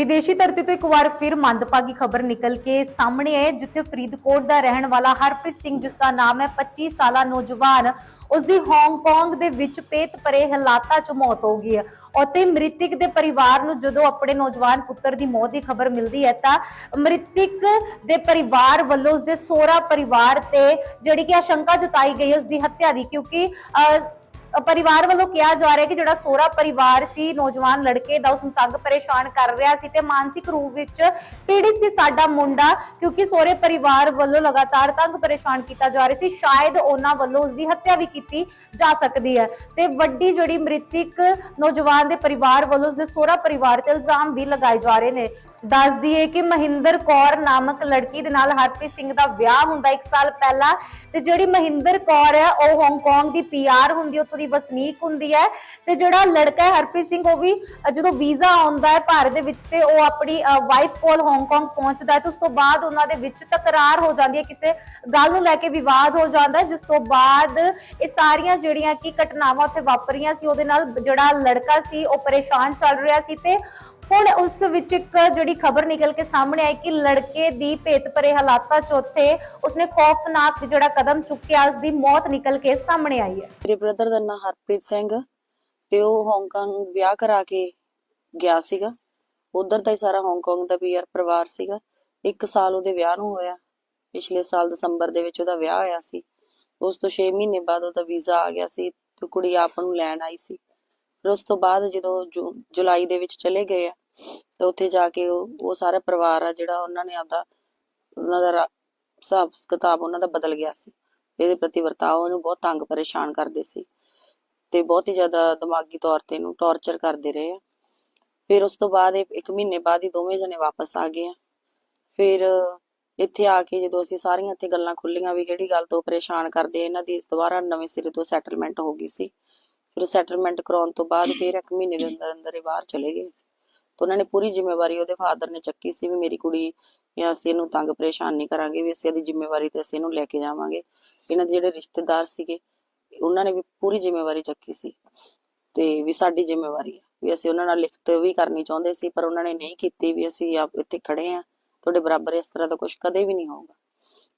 ਵਿਦੇਸ਼ੀ ਧਰਤੀ ਤੋਂ ਇੱਕ ਵਾਰ ਫਿਰ ਮੰਦਭਾਗੀ ਖਬਰ ਨਿਕਲ ਕੇ ਸਾਹਮਣੇ ਆਈ ਜਿੱਥੇ ਫਰੀਦਕੋਟ ਦਾ ਰਹਿਣ ਵਾਲਾ ਹਰਪ੍ਰੀਤ ਸਿੰਘ ਜਿਸ ਦਾ ਨਾਮ ਹੈ 25 ਸਾਲਾ ਨੌਜਵਾਨ ਉਸ ਦੀ ਹਾਂਗਕਾਂਗ ਦੇ ਵਿੱਚ ਪੇਤ ਪਰੇ ਹਾਲਾਤਾਂ 'ਚ ਮੌਤ ਹੋ ਗਈ ਹੈ। ਅਤੇ ਮ੍ਰਿਤਕ ਦੇ ਪਰਿਵਾਰ ਨੂੰ ਜਦੋਂ ਆਪਣੇ ਨੌਜਵਾਨ ਪੁੱਤਰ ਦੀ ਮੌਤ ਦੀ ਖਬਰ ਮਿਲਦੀ ਹੈ ਤਾਂ ਮ੍ਰਿਤਕ ਦੇ ਪਰਿਵਾਰ ਵੱਲੋਂ ਉਸ ਦੇ ਸੋਹਰਾ ਪਰਿਵਾਰ ਤੇ ਜਿਹੜੀ ਕਿ ਆਸ਼ੰਕਾ ਜਤਾਈ ਗਈ ਹੈ ਉਸ ਦੀ ਹੱਤਿਆ ਦੀ ਕਿਉਂਕਿ ਅਹ, ਪਰਿਵਾਰ ਵੱਲੋਂ ਕਿਹਾ ਜਾ ਰਿਹਾ ਕਿ ਜਿਹੜਾ ਸੋਹਰਾ ਪਰਿਵਾਰ ਸੀ, ਨੌਜਵਾਨ ਲੜਕੇ ਦਾ ਉਸ ਨੂੰ ਤੰਗ ਪਰੇਸ਼ਾਨ ਕਰ ਰਿਹਾ ਸੀ ਤੇ ਮਾਨਸਿਕ ਰੂਪ ਵਿੱਚ ਪੀੜਿਤ ਸੀ ਸਾਡਾ ਮੁੰਡਾ, ਕਿਉਂਕਿ ਸੋਹਰੇ ਪਰਿਵਾਰ ਵੱਲੋਂ ਲਗਾਤਾਰ ਤੰਗ ਪਰੇਸ਼ਾਨ ਕੀਤਾ ਜਾ ਰਿਹਾ ਸੀ। ਸ਼ਾਇਦ ਉਹਨਾਂ ਵੱਲੋਂ ਉਸ ਦੀ ਹੱਤਿਆ ਵੀ ਕੀਤੀ ਜਾ ਸਕਦੀ ਹੈ। ਤੇ ਵੱਡੀ ਜਿਹੜੀ ਮ੍ਰਿਤਕ ਨੌਜਵਾਨ ਦੇ ਪਰਿਵਾਰ ਵੱਲੋਂ ਉਸ ਦੇ ਸੋਹਰਾ ਪਰਿਵਾਰ ਤੇ ਇਲਜ਼ਾਮ ਵੀ ਲਗਾਏ ਜਾ ਰਹੇ ਨੇ। ਦੱਸ ਦਈਏ ਕਿ ਮਹਿੰਦਰ ਕੌਰ ਨਾਮਕ ਲੜਕੀ ਦੇ ਨਾਲ ਹਰਪ੍ਰੀਤ ਸਿੰਘ ਦਾ ਵਿਆਹ ਹੁੰਦਾ 1 ਸਾਲ ਪਹਿਲਾਂ ਤੇ ਜਿਹੜੀ ਮਹਿੰਦਰ ਕੌਰ ਹੈ ਉਹ ਹਾਂਗਕਾਂਗ ਦੀ ਪੀਆਰ ਹੁੰਦੀ ਹੈ ਉੱਥੋਂ ਦੀ ਵਸਨੀਕ ਹੁੰਦੀ ਹੈ ਤੇ ਜਿਹੜਾ ਲੜਕਾ ਹੈ ਹਰਪ੍ਰੀਤ ਸਿੰਘ, ਉਹ ਵੀ ਜਦੋਂ ਵੀਜ਼ਾ ਆਉਂਦਾ ਹੈ ਭਾਰਤ ਦੇ ਵਿੱਚ ਤੇ ਉਹ ਆਪਣੀ ਵਾਈਫ ਕੋਲ ਹਾਂਗਕਾਂਗ ਪਹੁੰਚਦਾ ਹੈ ਤੇ ਉਸ ਤੋਂ ਬਾਅਦ ਉਹਨਾਂ ਦੇ ਵਿੱਚ ਤਕਰਾਰ ਹੋ ਜਾਂਦੀ ਹੈ, ਕਿਸੇ ਗੱਲ ਨੂੰ ਲੈ ਕੇ ਵਿਵਾਦ ਹੋ ਜਾਂਦਾ ਹੈ, ਜਿਸ ਤੋਂ ਬਾਅਦ ਇਹ ਸਾਰੀਆਂ ਜਿਹੜੀਆਂ ਕਿ ਘਟਨਾਵਾਂ ਉੱਥੇ ਵਾਪਰੀਆਂ ਸੀ, ਉਹਦੇ ਨਾਲ ਜਿਹੜਾ ਲੜਕਾ ਸੀ, ਉਹ ਪਰੇਸ਼ਾਨ ਚੱਲ ਰਿਹਾ ਸੀ ਤੇ ਹੁਣ ਉਸ ਵਿੱਚ ਇੱਕ ਜਿਹੜੀ ਖਬਰ ਨਿਕਲ ਕੇ ਸਾਹਮਣੇ ਆਈ ਕਿ ਲੜਕੇ ਦੀ ਭੇਤ ਭਰੇ ਹਾਲਾਤਾਂ 'ਚ ਉੱਥੇ ਉਸਨੇ ਖੌਫਨਾਕ ਜਿਹੜਾ ਕਦਮ ਚੁੱਕਿਆ ਉਸ ਦੀ ਮੌਤ ਨਿਕਲ ਕੇ ਸਾਹਮਣੇ ਆਈ ਹੈ। ਮੇਰੇ ਬ੍ਰਦਰ ਦਾ ਨਾਂ ਹਰਪ੍ਰੀਤ ਸਿੰਘ ਤੇ ਉਹ ਹਾਂਗਕਾਂਗ ਵਿਆਹ ਕਰਾ ਕੇ ਗਿਆ ਸੀਗਾ। ਉਧਰ ਦਾ ਹੀ ਸਾਰਾ ਹਾਂਗਕਾਂਗ ਦਾ ਪੀਆਰ ਪਰਿਵਾਰ ਸੀਗਾ। ਇੱਕ ਸਾਲ ਉਹਦੇ ਵਿਆਹ ਨੂੰ ਹੋਇਆ। ਪਿਛਲੇ ਸਾਲ ਦਸੰਬਰ ਦੇ ਵਿੱਚ ਉਹਦਾ ਵਿਆਹ ਹੋਇਆ ਸੀ। ਉਸ ਤੋਂ 6 ਮਹੀਨੇ ਬਾਅਦ ਉਹਦਾ ਵੀਜ਼ਾ ਆ ਗਿਆ ਸੀ ਤੇ ਕੁੜੀ ਆਪ ਨੂੰ ਲੈਣ ਆਈ ਸੀ। ਫਿਰ ਉਸ ਤੋਂ ਬਾਅਦ ਜਦੋਂ ਜੂ- ਜੁਲਾਈ ਦੇ ਵਿੱਚ ਚਲੇ ਗਏ ਆ ਤੇ ਉੱਥੇ ਜਾ ਕੇ ਉਹ ਉਹ ਸਾਰਾ ਪਰਿਵਾਰ ਆ ਜਿਹੜਾ ਉਹਨਾਂ ਨੇ ਆਪਦਾ ਉਹਨਾਂ ਦਾ ਹਿਸਾਬ ਕਿਤਾਬ ਉਹਨਾਂ ਦਾ ਬਦਲ ਗਿਆ ਸੀ। ਇਹਦੇ ਪ੍ਰਤੀ ਵਰਤਾਓ ਉਹਨੂੰ ਬਹੁਤ ਤੰਗ ਪਰੇਸ਼ਾਨ ਕਰਦੇ ਸੀ। ਤੇ ਬਹੁਤ ਹੀ ਜ਼ਿਆਦਾ ਦਿਮਾਗੀ ਤੌਰ ਤੇ ਇਹਨੂੰ ਟੌਰਚਰ ਕਰਦੇ ਰਹੇ ਆ। ਫਿਰ ਉਸ ਤੋਂ ਬਾਅਦ ਇੱਕ ਮਹੀਨੇ ਬਾਅਦ ਹੀ ਦੋਵੇਂ ਜਣੇ ਵਾਪਸ ਆ ਗਏ ਆ। ਫਿਰ ਇੱਥੇ ਆ ਕੇ ਜਦੋਂ ਅਸੀਂ ਸਾਰੀਆਂ ਇੱਥੇ ਗੱਲਾਂ ਖੁੱਲੀਆਂ ਵੀ ਕਿਹੜੀ ਗੱਲ ਤੋਂ ਪਰੇਸ਼ਾਨ ਕਰਦੇ ਇਹਨਾਂ ਦੀ ਦੁਬਾਰਾ ਨਵੇਂ ਸਿਰੇ ਤੋਂ ਸੈਟਲਮੈਂਟ ਹੋ ਗਈ ਸੀ। ਫਿਰ ਸੈਟਲਮੈਂਟ ਕਰਾਉਣ ਤੋਂ ਬਾਅਦ ਫਿਰ ਇੱਕ ਮਹੀਨੇ ਦੇ ਅੰਦਰ ਅੰਦਰ ਇਹ ਬਾਹਰ ਚਲੇ ਗਏ ਤਾਂ ਉਹਨਾਂ ਨੇ ਪੂਰੀ ਜ਼ਿੰਮੇਵਾਰੀ ਉਹਦੇ ਫਾਦਰ ਨੇ ਚੱਕੀ ਸੀ ਵੀ ਮੇਰੀ ਕੁੜੀ ਜਾਂ ਅਸੀਂ ਇਹਨੂੰ ਤੰਗ ਪਰੇਸ਼ਾਨ ਨਹੀਂ ਕਰਾਂਗੇ, ਵੀ ਅਸੀਂ ਇਹਦੀ ਜ਼ਿੰਮੇਵਾਰੀ ਤੇ ਅਸੀਂ ਇਹਨੂੰ ਲੈ ਕੇ ਜਾਵਾਂਗੇ। ਇਹਨਾਂ ਦੇ ਜਿਹੜੇ ਰਿਸ਼ਤੇਦਾਰ ਸੀਗੇ, ਉਹਨਾਂ ਨੇ ਵੀ ਪੂਰੀ ਜ਼ਿੰਮੇਵਾਰੀ ਚੱਕੀ ਸੀ ਤੇ ਵੀ ਸਾਡੀ ਜ਼ਿੰਮੇਵਾਰੀ ਹੈ ਵੀ ਅਸੀਂ ਉਹਨਾਂ ਨਾਲ ਲਿਖਤ ਵੀ ਕਰਨੀ ਚਾਹੁੰਦੇ ਸੀ, ਪਰ ਉਹਨਾਂ ਨੇ ਨਹੀਂ ਕੀਤੀ ਵੀ ਅਸੀਂ ਆਪ ਇੱਥੇ ਖੜੇ ਆ ਤੁਹਾਡੇ ਬਰਾਬਰ ਇਸ ਤਰ੍ਹਾਂ ਦਾ ਕੁਝ ਕਦੇ ਵੀ ਨਹੀਂ ਹੋਊਗਾ।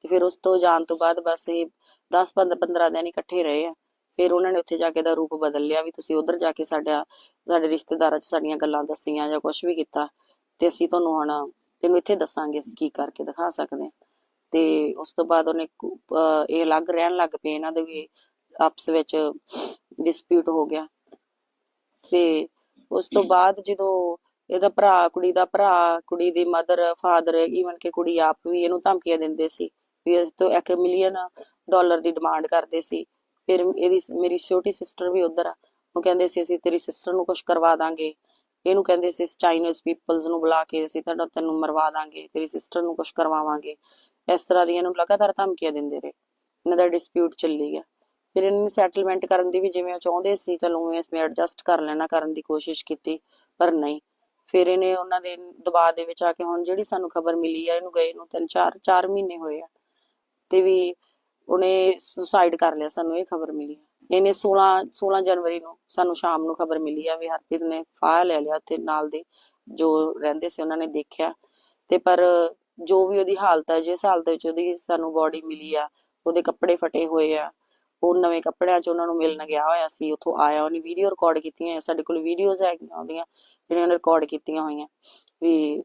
ਤੇ ਫਿਰ ਉਸ ਤੋਂ ਜਾਣ ਤੋਂ ਬਾਅਦ ਬਸ ਇਹ 10 15 15 ਦਿਨ ਇਕੱਠੇ ਰਹੇ ਆ। ਫਿਰ ਉਹਨਾਂ ਨੇ ਉੱਥੇ ਜਾ ਕੇ ਦਾ ਰੂਪ ਬਦਲ ਲਿਆ ਵੀ ਤੁਸੀਂ ਉਧਰ ਜਾ ਕੇ ਸਾਡਾ, ਸਾਡੇ ਰਿਸ਼ਤੇਦਾਰਾਂ 'ਚ ਸਾਡੀਆਂ ਗੱਲਾਂ ਦੱਸੀਆਂ ਜਾਂ ਕੁਝ ਵੀ ਕੀਤਾ ਤੇ ਅਸੀਂ ਤੁਹਾਨੂੰ ਹੁਣ ਤੈਨੂੰ ਇੱਥੇ ਦੱਸਾਂਗੇ ਅਸੀਂ ਕੀ ਕਰਕੇ ਦਿਖਾ ਸਕਦੇ ਹਾਂ। ਤੇ ਉਸ ਤੋਂ ਬਾਅਦ ਉਹਨੇ ਇਹ ਅਲੱਗ ਰਹਿਣ ਲੱਗ ਪਏ ਇਹਨਾਂ ਦੇ ਵੀ ਆਪਸ ਵਿੱਚ ਡਿਸਪਿਊਟ ਹੋ ਗਿਆ। ਤੇ ਉਸ ਤੋਂ ਬਾਅਦ ਜਦੋਂ ਇਹਦਾ ਭਰਾ, ਕੁੜੀ ਦਾ ਭਰਾ, ਕੁੜੀ ਦੀ ਮਦਰ ਫਾਦਰ ਈਵਨ ਕਿ ਕੁੜੀ ਆਪ ਵੀ ਇਹਨੂੰ ਧਮਕੀਆਂ ਦਿੰਦੇ ਸੀ ਵੀ ਇਸ ਤੋਂ 1 ਮਿਲੀਅਨ ਡਾਲਰ ਦੀ ਡਿਮਾਂਡ ਕਰਦੇ ਸੀ। ਫਿਰ ਇਹਦੀ ਮੇਰੀ ਛੋਟੀ ਸਿਸਟਰ ਵੀ ਉਧਰ ਆ। ਉਹ ਕਹਿੰਦੇ ਸੀ, ਅਸੀਂ ਤੇਰੀ ਸਿਸਟਰ ਨੂੰ ਕੁਝ ਕਰਵਾ ਦਾਂਗੇ। ਇਹਨੂੰ ਕਹਿੰਦੇ ਸੀ ਚਾਈਨੀਜ਼ ਪੀਪਲਸ ਨੂੰ ਬੁਲਾ ਕੇ ਅਸੀਂ ਤੁਹਾਡਾ ਤੈਨੂੰ ਮਰਵਾ ਦਾਂਗੇ। ਤੇਰੀ ਸਿਸਟਰ ਨੂੰ ਕੁਝ ਕਰਵਾਵਾਂਗੇ। ਇਸ ਤਰ੍ਹਾਂ ਦੀਆਂ ਇਹਨੂੰ ਲਗਾਤਾਰ ਧਮਕੀਆਂ ਦਿੰਦੇ ਰਹੇ। ਇਹਨਾਂ ਦਾ ਡਿਸਪਿਊਟ ਚੱਲੀ ਗਿਆ। ਫਿਰ ਇਹਨਾਂ ਨੇ ਸੈਟਲਮੈਂਟ ਕਰਨ ਦੀ ਵੀ ਜਿਵੇਂ ਉਹ ਚਾਹੁੰਦੇ ਸੀ, ਚਲੋ ਉਵੇਂ ਇਸ ਐਡਜਸਟ ਕਰ ਲੈਣਾ, ਕਰਨ ਦੀ ਕੋਸ਼ਿਸ਼ ਕੀਤੀ, ਪਰ ਨਹੀਂ। ਫਿਰ ਇਹਨੇ ਉਹਨਾਂ ਦੇ ਦਬਾਅ ਦੇ ਵਿੱਚ ਆ ਕੇ ਹੁਣ ਜਿਹੜੀ ਸਾਨੂੰ ਖਬਰ ਮਿਲੀ ਆ, ਇਹਨੂੰ ਗਏ ਨੂੰ ਤਿੰਨ ਚਾਰ ਚਾਰ ਮਹੀਨੇ ਹੋਏ ਆ। ਤੇ ਵੀ ਉਹਨੇ ਸੁਸਾਈਡ ਕਰ ਲਿਆ ਸਾਨੂੰ ਇਹ ਖਬਰ ਮਿਲੀ ਆ। ਇਹਨੇ 16 16 ਜਨਵਰੀ ਨੂੰ ਸਾਨੂੰ ਸ਼ਾਮ ਨੂੰ ਖਬਰ ਮਿਲੀ ਆ ਵੀ ਹਰਪ੍ਰੀਤ ਨੇ ਫਾਹ ਲੈ ਲਿਆ ਉੱਥੇ ਨਾਲ ਦੇ ਜੋ ਰਹਿੰਦੇ ਸੀ ਉਹਨਾਂ ਨੇ ਦੇਖਿਆ ਤੇ ਪਰ ਜੋ ਵੀ ਉਹਦੀ ਹਾਲਤ ਹੈ ਜਿਸ ਹਾਲਤ ਵਿੱਚ ਉਹਦੀ ਸਾਨੂੰ ਬੋਡੀ ਮਿਲੀ ਆ ਉਹਦੇ ਕੱਪੜੇ ਫਟੇ ਹੋਏ ਆ ਉਹ ਨਵੇਂ ਕੱਪੜਿਆਂ 'ਚ ਉਹਨਾਂ ਨੂੰ ਮਿਲਣ ਗਿਆ ਹੋਇਆ ਸੀ ਉੱਥੋਂ ਆਇਆ ਉਹਨੇ ਵੀਡੀਓ ਰਿਕਾਰਡ ਕੀਤੀਆਂ ਹੋਈਆਂ, ਸਾਡੇ ਕੋਲ ਵੀਡੀਓਜ਼ ਹੈਗੀਆਂ ਉਹਦੀਆਂ ਜਿਹੜੀਆਂ ਉਹਨੇ ਰਿਕਾਰਡ ਕੀਤੀਆਂ ਹੋਈਆਂ ਵੀ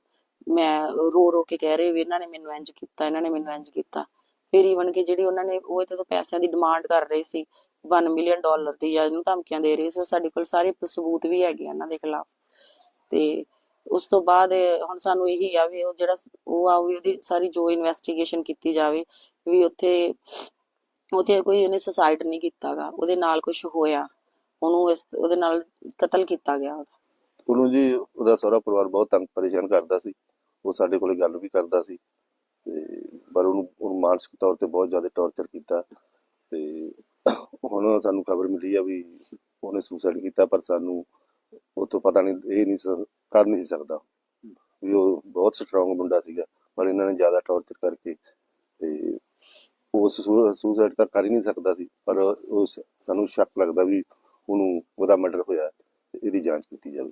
ਮੈਂ ਰੋ ਰੋ ਕੇ ਕਹਿ ਰਹੇ ਵੀ ਇਹਨਾਂ ਨੇ ਮੈਨੂੰ ਇੰਜ ਕੀਤਾ ਇਹਨਾਂ ਨੇ ਮੈਨੂੰ ਇੰਜ ਕੀਤਾ ਫਿਰ ਈਵਨ ਕਿ ਜਿਹੜੀ ਉਹਨਾਂ ਨੇ ਉਹ ਇਹਦੇ ਤੋਂ ਪੈਸਿਆਂ ਦੀ ਡਿਮਾਂਡ ਕਰ ਰਹੇ ਸੀ 1 ਮਿਲੀਅਨ ਡਾਲਰ ਦੀ ਜਾਂ ਇਹਨੂੰ ਧਮਕੀਆਂ ਦੇ ਰਹੇ ਸੀ ਸਾਡੇ ਕੋਲ ਸਾਰੇ ਸਬੂਤ ਵੀ ਹੈਗੇ ਇਹਨਾਂ ਦੇ ਖਿਲਾਫ। ਤੇ ਉਸ ਤੋਂ ਬਾਅਦ ਹੁਣ ਸਾਨੂੰ ਇਹੀ ਆ ਵੀ ਉਹ ਜਿਹੜਾ ਉਹ ਆ ਵੀ ਉਹਦੀ ਸਾਰੀ ਜੋ ਇਨਵੈਸਟੀਗੇਸ਼ਨ ਕੀਤੀ ਜਾਵੇ ਵੀ ਉੱਥੇ ਉੱਥੇ ਕੋਈ ਉਹਨੇ ਸੁਸਾਈਡ ਨਹੀਂ ਕੀਤਾਗਾ, ਉਹਦੇ ਨਾਲ ਕੁਝ ਹੋਇਆ, ਉਹਨੂੰ ਇਸ, ਉਹਦੇ ਨਾਲ ਕਤਲ ਕੀਤਾ ਗਿਆ ਉਹਦਾ। ਉਹਨੂੰ ਜੀ ਉਹਦਾ ਸਹੁਰਾ ਪਰਿਵਾਰ ਬਹੁਤ ਤੰਗ ਪਰੇਸ਼ਾਨ ਕਰਦਾ ਸੀ, ਉਹ ਸਾਡੇ ਕੋਲੇ ਗੱਲ ਵੀ ਕਰਦਾ ਸੀ। ਤੇ ਪਰ ਉਹਨੂੰ ਉਹਨੂੰ ਮਾਨਸਿਕ ਤੌਰ ਤੇ ਬਹੁਤ ਜ਼ਿਆਦਾ ਟੌਰਚਰ ਕੀਤਾ ਤੇ ਹੁਣ ਸਾਨੂੰ ਖਬਰ ਮਿਲੀ ਆ ਵੀ ਉਹਨੇ ਸੁਸਾਈਡ ਕੀਤਾ, ਪਰ ਸਾਨੂੰ ਉਹ ਤੋਂ ਪਤਾ ਨਹੀਂ, ਇਹ ਨਹੀਂ ਕਰ ਨਹੀਂ ਸੀ ਸਕਦਾ ਵੀ ਉਹ ਬਹੁਤ ਸਟਰੋਂਗ ਮੁੰਡਾ ਸੀਗਾ, ਪਰ ਇਹਨਾਂ ਨੇ ਜ਼ਿਆਦਾ ਟੌਰਚਰ ਕਰਕੇ ਤੇ ਉਹ ਸੁਸਾਈਡ ਤਾਂ ਕਰ ਹੀ ਨਹੀਂ ਸਕਦਾ ਸੀ, ਪਰ ਉਸ ਸਾਨੂੰ ਸ਼ੱਕ ਲੱਗਦਾ ਵੀ ਉਹਨੂੰ ਉਹਦਾ ਮਰਡਰ ਹੋਇਆ ਇਹਦੀ ਜਾਂਚ ਕੀਤੀ ਜਾਵੇ।